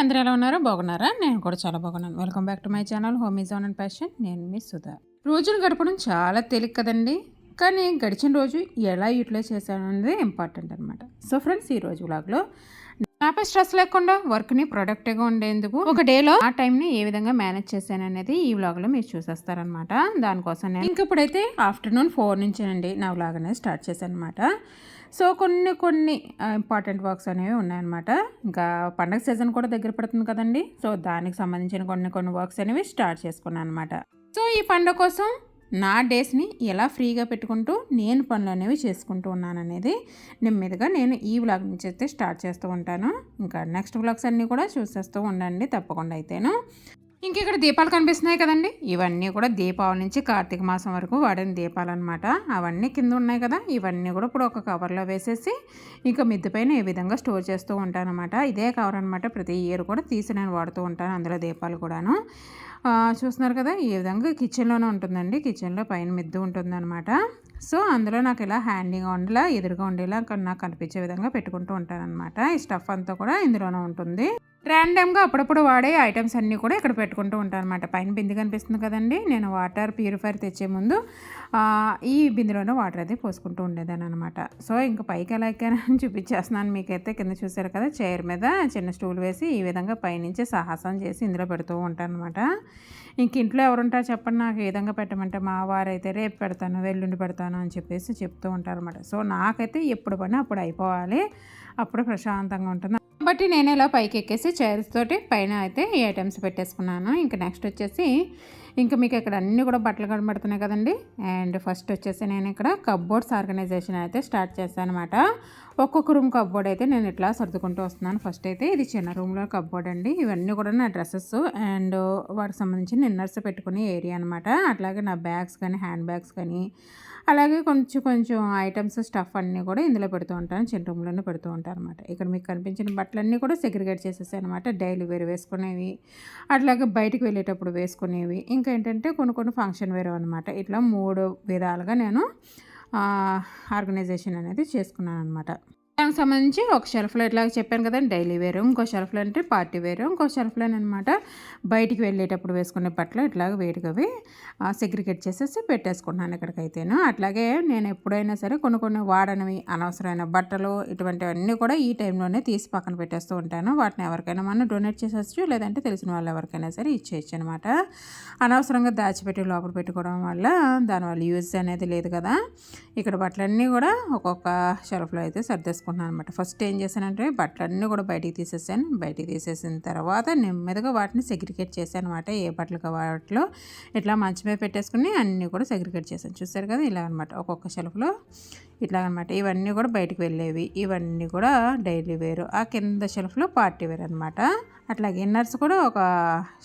అందరూ ఎలా ఉన్నారో? బాగున్నారా? నేను కూడా చాలా బాగున్నాను. Welcome back to my channel home is on and passion నేను మీ సుధా. రోజులు గడపడం చాలా తేలిక కదండి? కానీ గడిచిన రోజు ఎలా యూటిలైజ్ చేశాను అనేది ఇంపార్టెంట్ అనమాట సో ఫ్రెండ్స్ ఈ రోజు వ్లాగ్లో నాపై స్ట్రెస్ లేకుండా వర్క్ని ప్రొడక్టివ్గా ఉండేందుకు ఒక డేలో ఆ టైంని ఏ విధంగా మేనేజ్ చేశాను అనేది ఈ వ్లాగ్లో మీరు చూసేస్తారనమాట దానికోసం నేను ఇంక ఇప్పుడైతే ఆఫ్టర్నూన్ ఫోర్ నుంచేనండి నా వ్లాగ్ అనేది స్టార్ట్ చేశాను అనమాట సో కొన్ని కొన్ని ఇంపార్టెంట్ వర్క్స్ అనేవి ఉన్నాయన్నమాట. ఇంకా పండగ సీజన్ కూడా దగ్గర పడుతుంది కదండి. సో దానికి సంబంధించిన కొన్ని కొన్ని వర్క్స్ అనేవి స్టార్ట్ చేసుకున్నాను అనమాట సో ఈ పండుగ కోసం నా డేస్ని ఎలా ఫ్రీగా పెట్టుకుంటూ నేను పనులు అనేవి చేసుకుంటూ ఉన్నాను అనేది నెమ్మదిగా నేను ఈ వ్లాగ్ నుంచి అయితే స్టార్ట్ చేస్తూ ఉంటాను. ఇంకా నెక్స్ట్ వ్లాగ్స్ అన్నీ కూడా చూసేస్తూ ఉండండి తప్పకుండా అయితేను. ఇంక ఇక్కడ దీపాలు కనిపిస్తున్నాయి కదండి? ఇవన్నీ కూడా దీపావళి నుంచి కార్తీక మాసం వరకు వాడిన దీపాలు అనమాట అవన్నీ కింద ఉన్నాయి కదా ఇవన్నీ కూడా ఇప్పుడు ఒక కవర్లో వేసేసి ఇంకా మిద్దె పైన ఏ విధంగా స్టోర్ చేస్తూ ఉంటాను అనమాట ఇదే కవర్ అనమాట ప్రతి ఇయర్ కూడా తీసి నేను వాడుతూ ఉంటాను అందులో దీపాలు కూడాను. చూస్తున్నారు కదా ఈ విధంగా కిచెన్లోనే ఉంటుందండి. కిచెన్లో పైన మిద్దు ఉంటుందన్నమాట. సో అందులో నాకు ఇలా హ్యాండింగ్ ఉండేలా ఎదురుగా ఉండేలా నాకు కనిపించే విధంగా పెట్టుకుంటూ ఉంటాను అనమాట ఈ స్టఫ్ అంతా కూడా ఇందులోనే ఉంటుంది. ర్యాండమ్గా అప్పుడప్పుడు వాడే ఐటమ్స్ అన్నీ కూడా ఇక్కడ పెట్టుకుంటూ ఉంటాను అనమాట పైన బిందె కనిపిస్తుంది కదండి నేను వాటర్ ప్యూరిఫైర్ తెచ్చే ముందు ఈ బిందెలోనే వాటర్ అయితే పోసుకుంటూ ఉండేదాన్ని అనమాట సో ఇంకా పైకి ఎలా ఎక్కానని చూపించేస్తున్నాను మీకైతే. కింద చూసారు కదా చైర్ మీద చిన్న స్టూల్ వేసి ఈ విధంగా పైనుంచి సాహసం చేసి ఇందులో పెడుతూ ఉంటాను అనమాట ఇంక ఇంట్లో ఎవరుంటారో చెప్పండి నాకు ఏ విధంగా పెట్టమంటే మా వారైతే రేపు పెడతాను వెల్లుండి పెడతాను అని చెప్పేసి చెప్తూ ఉంటారు అనమాట సో నాకైతే ఎప్పుడు పని అప్పుడు అయిపోవాలి అప్పుడు ప్రశాంతంగా ఉంటుంది. బట్టి నేను ఇలా పైకి ఎక్కేసి చైర్స్ తోటి పైన అయితే ఈ ఐటమ్స్ పెట్టేసుకున్నాను. ఇంకా నెక్స్ట్ వచ్చేసి ఇంకా మీకు ఇక్కడ అన్నీ కూడా బట్టలు కనబడుతున్నాయి కదండి. అండ్ ఫస్ట్ వచ్చేసి నేను ఇక్కడ కబ్బోర్డ్స్ ఆర్గనైజేషన్ అయితే స్టార్ట్ చేశాను అనమాట ఒక్కొక్క రూమ్ కబ్బోర్డ్ అయితే నేను ఇట్లా సర్దుకుంటూ వస్తున్నాను. ఫస్ట్ అయితే ఇది చిన్న రూమ్లో కబ్బోర్డ్ అండి. ఇవన్నీ కూడా నా డ్రెస్సెస్ అండ్ వాటికి సంబంధించిన ఇన్నర్స్ పెట్టుకునే ఏరియా అనమాట అట్లాగే నా బ్యాగ్స్ కానీ హ్యాండ్ బ్యాగ్స్ కానీ అలాగే కొంచెం కొంచెం ఐటమ్స్ స్టఫ్ అన్నీ కూడా ఇందులో పెడుతూ ఉంటాను. చిన్న రూమ్లోనే పెడుతూ ఉంటాను అనమాట ఇక్కడ మీకు కనిపించిన బట్టలన్నీ కూడా సెగ్రిగేట్ చేసేసాయి అనమాట డైలీ వేరు వేసుకునేవి అట్లాగే బయటకు వెళ్ళేటప్పుడు వేసుకునేవి. ఇంకా ఇంకా ఏంటంటే కొన్ని కొన్ని ఫంక్షన్ వేరు అనమాట ఇట్లా మూడు విధాలుగా నేను ఆర్గనైజేషన్ అనేది చేసుకున్నాను అనమాట దానికి సంబంధించి ఒక షెల్ఫ్లో ఇట్లా చెప్పాను కదా డైలీ వేరు ఇంకో షెల్ఫ్లో అంటే పార్టీ వేరు ఇంకో షెల్ఫ్లో అనమాట బయటికి వెళ్ళేటప్పుడు వేసుకునే బట్టలు ఇట్లాగ వేడిగవి సెగ్రిగేట్ చేసేసి పెట్టేసుకుంటున్నాను ఇక్కడికైతేను. అట్లాగే నేను ఎప్పుడైనా సరే కొన్ని కొన్ని వాడనివి అనవసరమైన బట్టలు ఇటువంటివన్నీ కూడా ఈ టైంలోనే తీసి పక్కన పెట్టేస్తూ ఉంటాను. వాటిని ఎవరికైనా మనం డొనేట్ చేసేచ్చు లేదంటే తెలిసిన వాళ్ళు ఎవరికైనా సరే ఇచ్చేయచ్చు అనమాట అనవసరంగా దాచిపెట్టి లోపల పెట్టుకోవడం వల్ల దానివల్ల యూజ్ అనేది లేదు కదా. ఇక్కడ బట్టలన్నీ కూడా ఒక్కొక్క షెల్ఫ్లో అయితే సర్దేసుకుంటాను. చేసుకుంటున్నాను అనమాట ఫస్ట్ ఏం చేశానంటే బట్టలన్నీ కూడా బయటికి తీసేసాను. బయటికి తీసేసిన తర్వాత నెమ్మదిగా వాటిని సెగ్రిగేట్ చేశాను అనమాట ఏ బట్టలు వాటిలో ఇట్లా మంచి మీద పెట్టేసుకుని అన్నీ కూడా సెగ్రిగేట్ చేశాను. చూసారు కదా ఇలా అనమాట ఒక్కొక్క షెల్ఫ్లో ఇట్లా అనమాట ఇవన్నీ కూడా బయటకు వెళ్ళేవి. ఇవన్నీ కూడా డైలీ వేరు. ఆ కింద షెల్ఫ్లో పార్టీ వేర్ అనమాట అట్లాగే ఇన్నర్స్ కూడా ఒక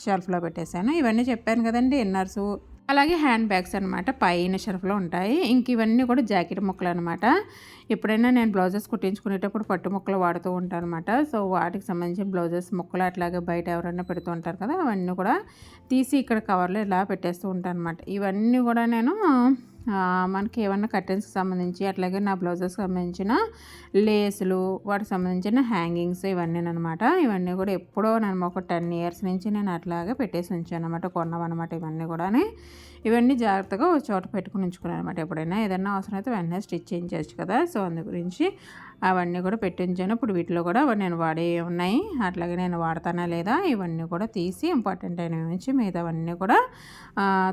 షెల్ఫ్లో పెట్టేశాను. ఇవన్నీ చెప్పాను కదండి. ఇన్నర్సు అలాగే హ్యాండ్ బ్యాగ్స్ అనమాట పైన షర్ఫ్లో ఉంటాయి. ఇంక ఇవన్నీ కూడా జాకెట్ ముక్కలు అనమాట ఎప్పుడైనా నేను బ్లౌజెస్ కుట్టించుకునేటప్పుడు పట్టు ముక్కలు వాడుతూ ఉంటాను అనమాట సో వాటికి సంబంధించిన బ్లౌజెస్ ముక్కలు అట్లాగే బయట ఎవరైనా పెడుతూ ఉంటారు కదా అవన్నీ కూడా తీసి ఇక్కడ కవర్లో ఇలా పెట్టేస్తూ ఉంటాను అనమాట ఇవన్నీ కూడా నేను మనకి ఏమన్నా కర్టెన్స్కి సంబంధించి అట్లాగే నా బ్లౌజెస్ సంబంధించిన లేసులు వాటికి సంబంధించిన హ్యాంగింగ్స్ ఇవన్నీ అనమాట ఇవన్నీ కూడా ఎప్పుడో నేను ఒక టెన్ ఇయర్స్ నుంచి నేను అట్లాగే పెట్టేసి ఉంచాను అనమాట కొన్నామన్నమాట ఇవన్నీ కూడా ఇవన్నీ జాగ్రత్తగా ఒక చోట పెట్టుకుని ఉంచుకున్నాను అనమాట ఎప్పుడైనా. ఏదైనా అవసరం అయితే వెంటనే స్టిచ్ చేయించవచ్చు కదా. సో అందు గురించి అవన్నీ కూడా పెట్టి ఉంచాను. ఇప్పుడు వీటిలో కూడా నేను వాడే ఉన్నాయి. అట్లాగే నేను వాడతానా లేదా ఇవన్నీ కూడా తీసి ఇంపార్టెంట్ అయినవి నుంచి మిగతావన్నీ కూడా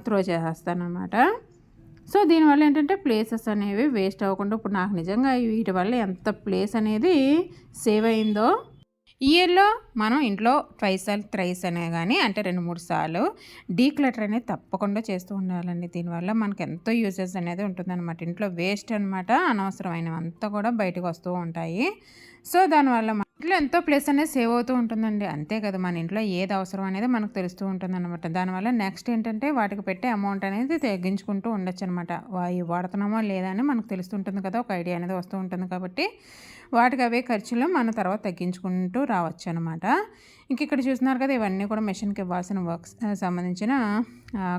త్రో చేసేస్తాను అనమాట సో దీనివల్ల ఏంటంటే ప్లేసెస్ అనేవి వేస్ట్ అవ్వకుండా ఇప్పుడు నాకు నిజంగా వీటి వల్ల ఎంత ప్లేస్ అనేది సేవ్ అయిందో ఇయర్లో మనం ఇంట్లో ట్వైస్ త్రైస్ అనే కానీ అంటే రెండు మూడు సార్లు డీక్లటర్ అనేది తప్పకుండా చేస్తూ ఉండాలండి. దీనివల్ల మనకు ఎంతో యూజెస్ అనేది ఉంటుందన్నమాట. ఇంట్లో వేస్ట్ అనమాట అనవసరమైనవంతా కూడా బయటకు వస్తూ ఉంటాయి. సో దానివల్ల మన ఇంట్లో ఎంతో ప్లేస్ అనేది సేవ్ అవుతూ ఉంటుందండి. అంతే కదా మన ఇంట్లో ఏది అవసరం అనేది మనకు తెలుస్తూ ఉంటుంది అనమాట దానివల్ల నెక్స్ట్ ఏంటంటే వాటికి పెట్టే అమౌంట్ అనేది తగ్గించుకుంటూ ఉండొచ్చు అనమాట వాడుతున్నామో లేదా అని మనకు తెలుస్తుంటుంది కదా ఒక ఐడియా అనేది వస్తూ ఉంటుంది కాబట్టి వాటికి అవే ఖర్చులు మన తర్వాత తగ్గించుకుంటూ రావచ్చు అనమాట ఇంక ఇక్కడ చూస్తున్నారు కదా ఇవన్నీ కూడా మెషిన్కి ఇవ్వాల్సిన వర్క్స్ సంబంధించిన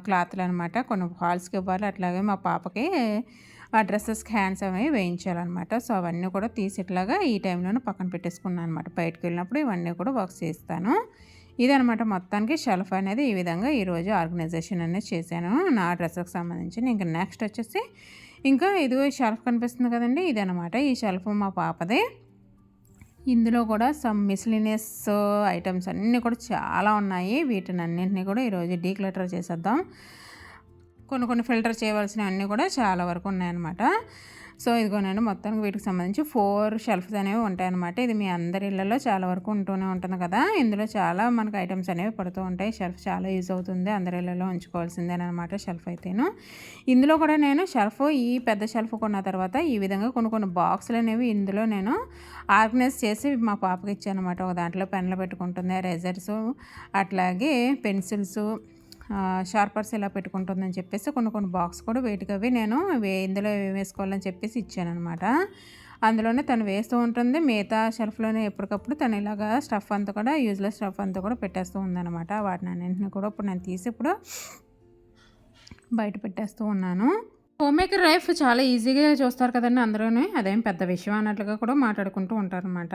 క్లాత్లు అనమాట కొన్ని హాల్స్కి ఇవ్వాలి అట్లాగే మా పాపకి ఆ డ్రెస్సెస్కి హ్యాండ్స్ అవి వేయించాలన్నమాట. సో అవన్నీ కూడా తీసి ఇట్లాగా ఈ టైంలోనే పక్కన పెట్టేసుకున్నాను అనమాట బయటకు వెళ్ళినప్పుడు ఇవన్నీ కూడా వర్క్ చేస్తాను. ఇదనమాట మొత్తానికి షెల్ఫ్ అనేది ఈ విధంగా ఈరోజు ఆర్గనైజేషన్ అనేది చేశాను. నా డ్రెస్కి సంబంధించి ఇంకా నెక్స్ట్ వచ్చేసి ఇంకా ఇదిగో షెల్ఫ్ కనిపిస్తుంది కదండి ఇదనమాట ఈ షెల్ఫ్ మా పాపదే. ఇందులో కూడా సమ్ మిస్లినియస్ ఐటమ్స్ అన్నీ కూడా చాలా ఉన్నాయి. వీటిని అన్నింటినీ కూడా ఈరోజు డీక్లెటర్ చేసేద్దాం. కొన్ని కొన్ని ఫిల్టర్ చేయవలసినవన్నీ కూడా చాలా వరకు ఉన్నాయన్నమాట. సో ఇదిగోనండి మొత్తానికి వీటికి సంబంధించి ఫోర్ షెల్ఫ్స్ అనేవి ఉంటాయన్నమాట. ఇది మీ అందరి ఇళ్ళలో చాలా వరకు ఉంటూనే ఉంటుంది కదా. ఇందులో చాలా మనకు ఐటమ్స్ అనేవి పడుతూ ఉంటాయి. షెల్ఫ్ చాలా యూజ్ అవుతుంది. అందరి ఇళ్ళలో ఉంచుకోవాల్సిందేనమాట షెల్ఫ్ అయితేను. ఇందులో కూడా నేను షెల్ఫ్ ఈ పెద్ద షెల్ఫ్ కొన్న తర్వాత ఈ విధంగా కొన్ని కొన్ని బాక్సులు అనేవి ఇందులో నేను ఆర్గనైజ్ చేసి మా పాపకి ఇచ్చానమాట ఒక దాంట్లో పెన్లు పెట్టుకుంటుంది రేజర్స్ అట్లాగే పెన్సిల్స్ షార్పర్స్ ఇలా పెట్టుకుంటుందని చెప్పేసి కొన్ని కొన్ని బాక్స్ కూడా వేటికవి నేను ఇందులో వేసుకోవాలని చెప్పేసి ఇచ్చానమాట అందులోనే తను వేస్తూ ఉంటుంది. మిగతా షెల్ఫ్లోనే ఎప్పటికప్పుడు తను ఇలాగా స్టఫ్ అంతా కూడా యూజ్లెస్ స్టఫ్ అంతా కూడా పెట్టేస్తూ ఉందన్నమాట. వాటిని అన్నింటిని కూడా ఇప్పుడు నేను తీసి ఇప్పుడు బయట పెట్టేస్తూ ఉన్నాను. హోమ్ మేకర్ లైఫ్ చాలా ఈజీగా చూస్తారు కదండి అందరూనే. అదేం పెద్ద విషయం అన్నట్లుగా కూడా మాట్లాడుకుంటూ ఉంటారనమాట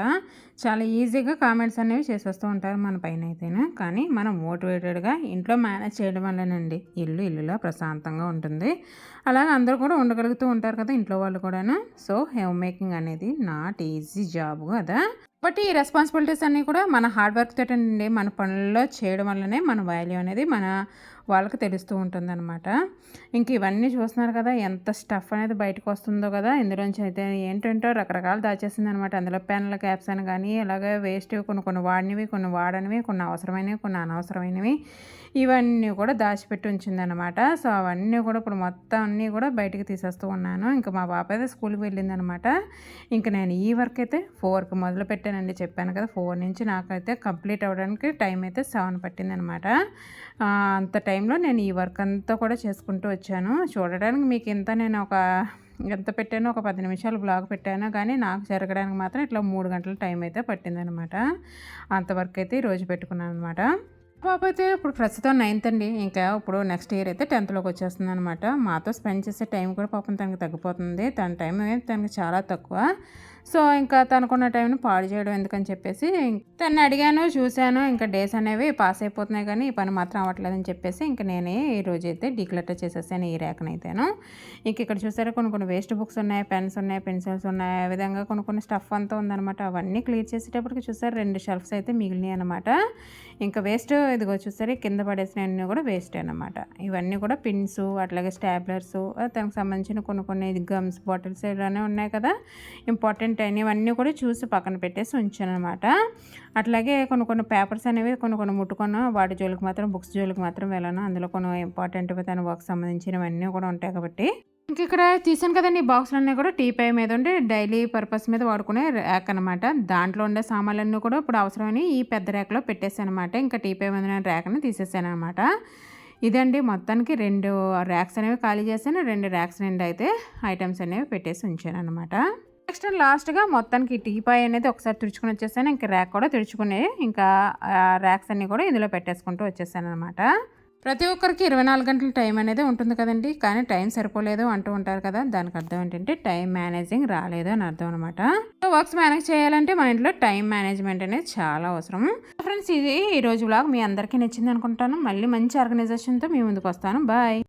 చాలా ఈజీగా కామెంట్స్ అనేవి చేసేస్తూ ఉంటారు మన పైన అయితేనే కానీ మనం మోటివేటెడ్గా ఇంట్లో మేనేజ్ చేయడం వల్లనండి ఇల్లు ఇల్లులా ప్రశాంతంగా ఉంటుంది. అలాగే అందరూ కూడా ఉండగలుగుతూ ఉంటారు కదా ఇంట్లో వాళ్ళు కూడాను. సో హోమ్ మేకింగ్ అనేది నాట్ ఈజీ జాబ్ కదా. బట్ ఈ రెస్పాన్సిబిలిటీస్ అన్నీ కూడా మన హార్డ్ వర్క్ తోటండి మన పనుల్లో చేయడం వల్లనే మన వాల్యూ అనేది మన వాళ్ళకి తెలుస్తూ ఉంటుందన్నమాట. ఇంక ఇవన్నీ చూస్తున్నారు కదా ఎంత స్టఫ్ అనేది బయటకు వస్తుందో కదా ఇందులోంచి అయితే ఏంటంటో రకరకాలు దాచేసింది అనమాట అందులో పెన్ల క్యాప్స్ అని కానీ ఇలాగే వేస్ట్ కొన్ని కొన్ని వాడినవి కొన్ని వాడనివి కొన్ని అవసరమైనవి కొన్ని అనవసరమైనవి ఇవన్నీ కూడా దాచిపెట్టి ఉంచిందనమాట సో అవన్నీ కూడా ఇప్పుడు మొత్తం అన్నీ కూడా బయటికి తీసేస్తూ ఉన్నాను. ఇంకా మా పాప అయితే స్కూల్కి వెళ్ళిందనమాట ఇంకా నేను ఈ వర్క్ అయితే ఫోర్కి మొదలు పెట్టానండి. చెప్పాను కదా ఫోర్ నుంచి నాకైతే కంప్లీట్ అవ్వడానికి టైం అయితే సెవెన్ పట్టిందనమాట అంత టైంలో నేను ఈ వర్క్ అంతా కూడా చేసుకుంటూ వచ్చాను. చూడడానికి మీకు ఇంత నేను ఒక ఎంత పెట్టానో ఒక పది నిమిషాలు బ్లాగ్ పెట్టాను. కానీ నాకు జరగడానికి మాత్రం ఇట్లా మూడు గంటల టైం అయితే పట్టిందనమాట. అంతవరకు అయితే ఈరోజు పెట్టుకున్నాను అనమాట. పాప అయితే ఇప్పుడు ప్రస్తుతం నైన్త్ అండి. ఇంకా ఇప్పుడు నెక్స్ట్ ఇయర్ అయితే టెన్త్లోకి వచ్చేస్తుంది అనమాట మాతో స్పెండ్ చేసే టైం కూడా పాపం తనకి తగ్గిపోతుంది. తన టైం తనకి చాలా తక్కువ. సో ఇంకా తనకున్న టైంని పాడు చేయడం ఎందుకని చెప్పేసి తను అడిగాను చూశాను ఇంకా డేస్ అనేవి పాస్ అయిపోతున్నాయి కానీ ఈ పని మాత్రం అవ్వట్లేదని చెప్పేసి ఇంకా నేనే ఈ రోజు అయితే డిక్లెటర్ చేసేసాను ఈ ర్యాక్నైతేను ఇంక ఇక్కడ చూసారా కొన్ని కొన్ని వేస్ట్ బుక్స్ ఉన్నాయి పెన్స్ ఉన్నాయి పెన్సిల్స్ ఉన్నాయి ఆ విధంగా కొన్ని కొన్ని స్టఫ్ అంతా ఉందన్నమాట. అవన్నీ క్లియర్ చేసేటప్పటికి చూసారు రెండు షెల్ఫ్స్ అయితే మిగిలినాయి అనమాట ఇంకా వేస్ట్ ఇదిగో చూసారు కింద పడేసినవన్నీ కూడా వేస్ట్ అనమాట ఇవన్నీ కూడా పిన్స్ అట్లాగే స్టాబ్లర్స్ దానికి సంబంధించిన కొన్ని కొన్ని గమ్స్ బాటిల్స్ ఇలానే ఉన్నాయి కదా. ఇంపార్టెంట్ ఇంపార్టెంట్ అయినవన్నీ కూడా చూసి పక్కన పెట్టేసి ఉంచాను అనమాట అట్లాగే కొన్ని కొన్ని పేపర్స్ అనేవి కొన్ని కొన్ని ముట్టుకొని వాటి జోలికి మాత్రం బుక్స్ జోలికి మాత్రం వెళ్ళాను. అందులో కొన్ని ఇంపార్టెంట్ తన వర్క్ సంబంధించినవన్నీ కూడా ఉంటాయి కాబట్టి. ఇంకా ఇక్కడ తీసాను కదండి ఈ బాక్స్లు అన్నీ కూడా. టీ పై మీద ఉండే డైలీ పర్పస్ మీద వాడుకునే ర్యాక్ అనమాట దాంట్లో ఉండే సామాన్లన్నీ కూడా ఇప్పుడు అవసరమని ఈ పెద్ద ర్యాక్లో పెట్టేశాను అనమాట ఇంకా టీ పై మీద ర్యాక్ని తీసేసాను అనమాట ఇదండి మొత్తానికి రెండు ర్యాక్స్ అనేవి ఖాళీ చేశాను. రెండు ర్యాక్స్ నుండి అయితే ఐటమ్స్ అనేవి పెట్టేసి ఉంచాను అనమాట నెక్స్ట్ లాస్ట్గా మొత్తానికి టీపాయ్ అనేది ఒకసారి తుడుచుకుని వచ్చేసాను. ఇంకా ర్యాక్ కూడా తుడుచుకుని ఇంకా ర్యాక్స్ అన్నీ కూడా ఇందులో పెట్టేసుకుంటూ వచ్చేసాను అనమాట ప్రతి ఒక్కరికి ఇరవై నాలుగు గంటల టైం అనేది ఉంటుంది కదండి. కానీ టైం సరిపోలేదు అంటూ ఉంటారు కదా. దానికి అర్థం ఏంటంటే టైం మేనేజింగ్ రాలేదు అని అర్థం అనమాట వర్క్స్ మేనేజ్ చేయాలంటే మన ఇంట్లో టైం మేనేజ్మెంట్ అనేది చాలా అవసరం. ఫ్రెండ్స్ ఇది ఈ రోజు బ్లాగ్ మీ అందరికీ నచ్చింది అనుకుంటాను. మళ్ళీ మంచి ఆర్గనైజేషన్తో మీ ముందుకు వస్తాను. బాయ్.